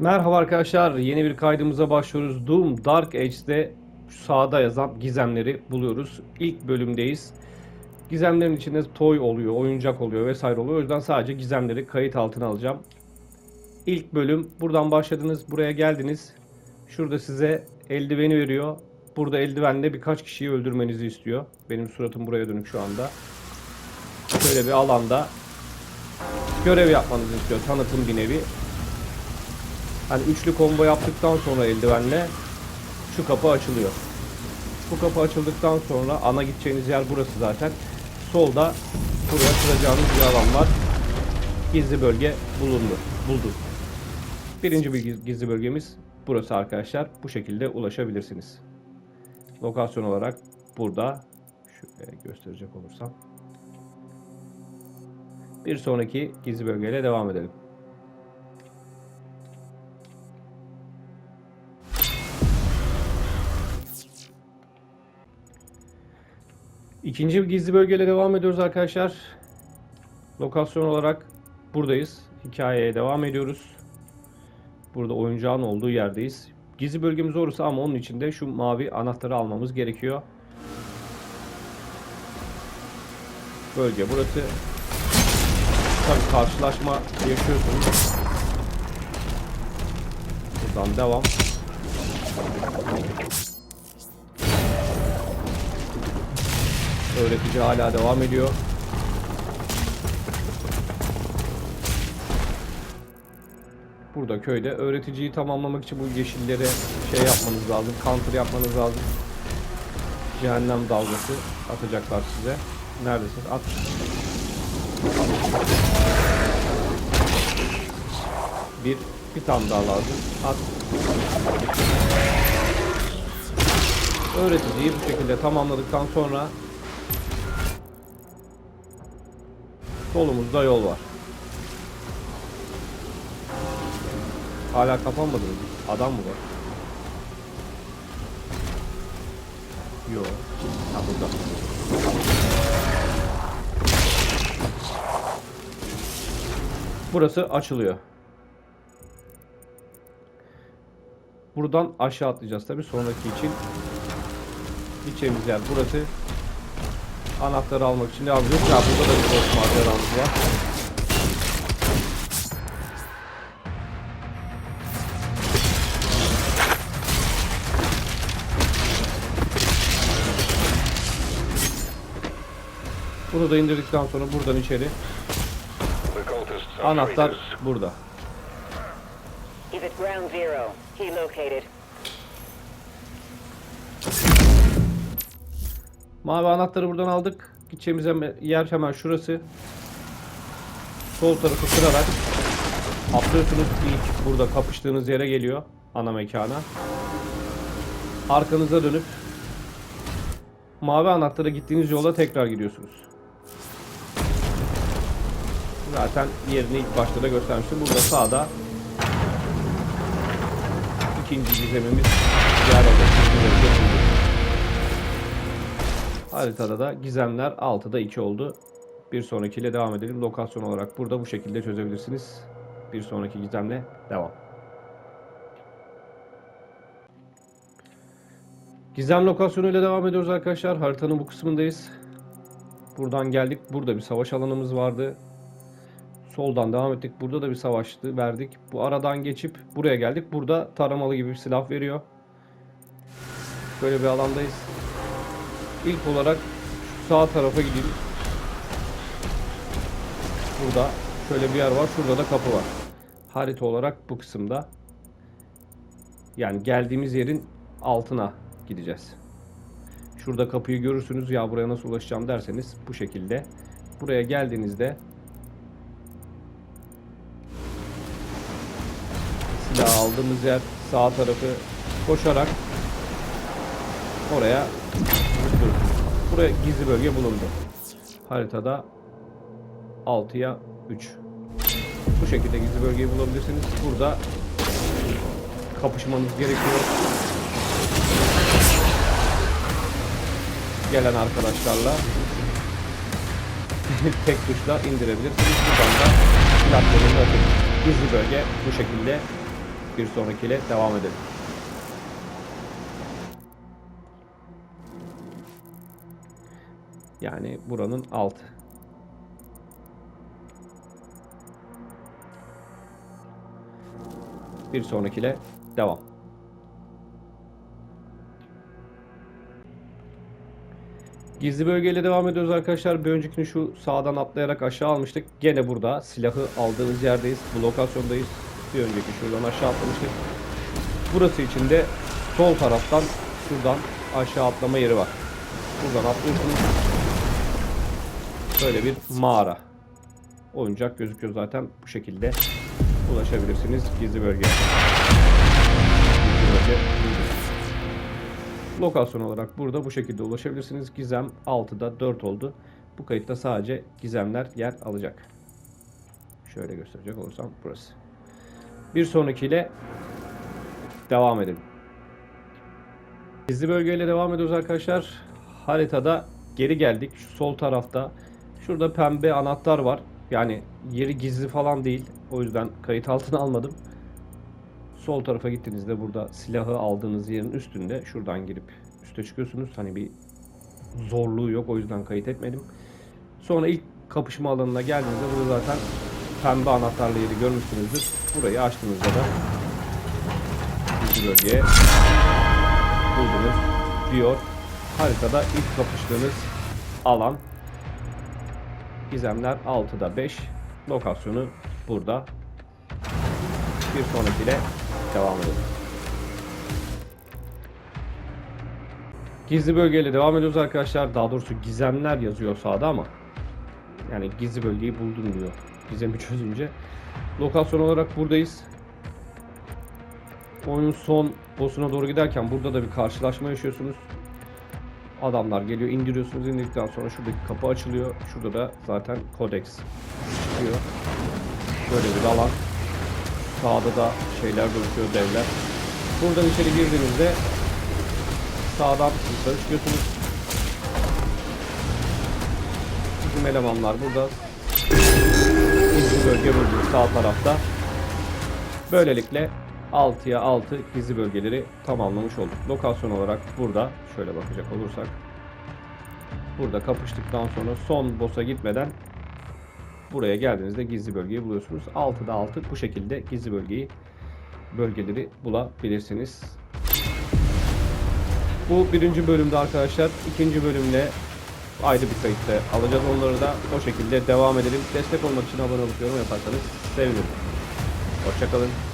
Merhaba arkadaşlar, yeni bir kaydımıza başlıyoruz. Doom Dark Age'de sağda yazan gizemleri buluyoruz. İlk bölümdeyiz. Gizemlerin içinde toy oluyor, oyuncak oluyor vesaire oluyor. O yüzden sadece gizemleri kayıt altına alacağım. İlk bölüm buradan başladınız, buraya geldiniz. Şurada size eldiveni veriyor. Burada eldivenle birkaç kişiyi öldürmenizi istiyor. Benim suratım buraya dönük şu anda. Şöyle bir alanda görev yapmanızı istiyor. Tanıtım bir nevi. Hani üçlü combo yaptıktan sonra eldivenle şu kapı açılıyor. Bu kapı açıldıktan sonra ana gideceğiniz yer burası zaten. Solda buraya sıracağınız bir alan var. Gizli bölge bulundu. Buldu. Birinci bir giz- gizli bölgemiz burası arkadaşlar. Bu şekilde ulaşabilirsiniz. Lokasyon olarak burada. Şöyle gösterecek olursam. Bir sonraki gizli bölgeyle devam edelim. İkinci gizli bölgeyle devam ediyoruz arkadaşlar. Lokasyon olarak buradayız. Hikayeye devam ediyoruz. Burada oyuncağın olduğu yerdeyiz. Gizli bölgemiz orası ama onun için de şu mavi anahtarı almamız gerekiyor. Bölge burası. Tabii karşılaşma yaşıyorsunuz. Buradan devam. Öğretici hala devam ediyor. Burada köyde öğreticiyi tamamlamak için bu yeşillere şey yapmanız lazım. Counter yapmanız lazım. Cehennem dalgası atacaklar size. Neredesiniz? At. Bir, bir tane daha lazım. At. Öğreticiyi bu şekilde tamamladıktan sonra solumuzda yol var. Hala kapanmadı mı? Adam mı var? Yok. Ha burada. Burası açılıyor. Buradan aşağı atlayacağız tabi sonraki için. Gideceğimiz yer burası. Anahtarı almak için ne yapacağız? Ya burada da bir boş maceramız var. Bunu da indirdikten sonra buradan içeri anahtar burada. He's at ground zero. He located. Mavi anahtarı buradan aldık. Gideceğimiz yer hemen şurası. Sol tarafı kırarak atlıyorsunuz. İlk burada kapıştığınız yere geliyor. Ana mekana. Arkanıza dönüp mavi anahtara gittiğiniz yola tekrar gidiyorsunuz. Zaten yerini ilk başta da göstermiştim. Burada sağda ikinci gizemimiz yer alıyor. Haritada da gizemler 6'da 2 oldu. Bir sonrakiyle devam edelim. Lokasyon olarak burada bu şekilde çözebilirsiniz. Bir sonraki gizemle devam. Gizem lokasyonuyla devam ediyoruz arkadaşlar. Haritanın bu kısmındayız. Buradan geldik. Burada bir savaş alanımız vardı. Soldan devam ettik. Burada da bir savaştı verdik. Bu aradan geçip buraya geldik. Burada taramalı gibi bir silah veriyor. Böyle bir alandayız. İlk olarak sağ tarafa gideyim. Burada şöyle bir yer var. Şurada da kapı var. Harita olarak bu kısımda. Yani geldiğimiz yerin altına gideceğiz. Şurada kapıyı görürsünüz. Ya buraya nasıl ulaşacağım derseniz bu şekilde. Buraya geldiğinizde silah aldığımız yer sağ tarafı koşarak oraya gidiyorsunuz. Buraya gizli bölge bulundu. Haritada 6'ya 3. Bu şekilde gizli bölgeyi bulabilirsiniz. Burada kapışmanız gerekiyor. Gelen arkadaşlarla tek tuşla indirebilirsiniz. Buradan da atıp gizli bölge bu şekilde Bir sonrakiyle devam edelim. Yani buranın altı. Bir sonrakiyle devam. Gizli bölgeyle devam ediyoruz arkadaşlar. Bir öncekini şu sağdan atlayarak aşağı almıştık. Gene burada silahı aldığımız yerdeyiz. Bu lokasyondayız. Bir önceki şuradan aşağı atlamıştık. Burası için de sol taraftan şuradan aşağı atlama yeri var. Buradan atlıyorsunuz. Böyle bir mağara. Oyuncak gözüküyor zaten. Bu şekilde ulaşabilirsiniz gizli bölgeye. Bölge. Lokasyon olarak burada bu şekilde ulaşabilirsiniz. Gizem 6'da 4 oldu. Bu kayıtta sadece gizemler yer alacak. Şöyle gösterecek olursam burası. Bir sonrakiyle devam edelim. Gizli bölgeyle devam ediyoruz arkadaşlar. Haritada geri geldik. Şu sol tarafta. Şurada pembe anahtar var. Yani yeri gizli falan değil. O yüzden kayıt altına almadım. Sol tarafa gittiğinizde burada silahı aldığınız yerin üstünde şuradan girip üste çıkıyorsunuz. Hani bir zorluğu yok o yüzden kayıt etmedim. Sonra ilk kapışma alanına geldiğinizde burada zaten pembe anahtarlı yeri görmüşsünüzdür. Burayı açtığınızda da gizli bölgeye buldunuz diyor. Haritada ilk kapıştığınız alan Gizemler 6'da 5. Lokasyonu burada. Bir sonrakiyle devam edelim. Gizli bölgeyle devam ediyoruz arkadaşlar. Daha doğrusu gizemler yazıyor sağda ama yani gizli bölgeyi buldum diyor. Gizemi çözünce. Lokasyon olarak buradayız. Oyunun son boss'una doğru giderken burada da bir karşılaşma yaşıyorsunuz. Adamlar geliyor, indiriyorsunuz. indirdikten sonra şuradaki kapı açılıyor. Şurada da zaten Codex çıkıyor. Böyle bir alan. Sağda da şeyler gözüküyor, devler. Buradan içeri girdiğinizde sağdan yukarı çıkıyorsunuz. Bizim elemanlar burada. Gizli bölge bölgesi sağ tarafta. Böylelikle 6'ya 6 gizli bölgeleri tamamlamış olduk. Lokasyon olarak burada şöyle bakacak olursak burada kapıştıktan sonra son boss'a gitmeden buraya geldiğinizde gizli bölgeyi buluyorsunuz. 6'da 6 bu şekilde gizli bölgeyi bölgeleri bulabilirsiniz. Bu birinci bölümde arkadaşlar. ikinci bölümle ayrı bir kayıtta alacağız onları da. O şekilde devam edelim. Destek olmak için abone olup yorum yaparsanız sevinirim. Hoşçakalın.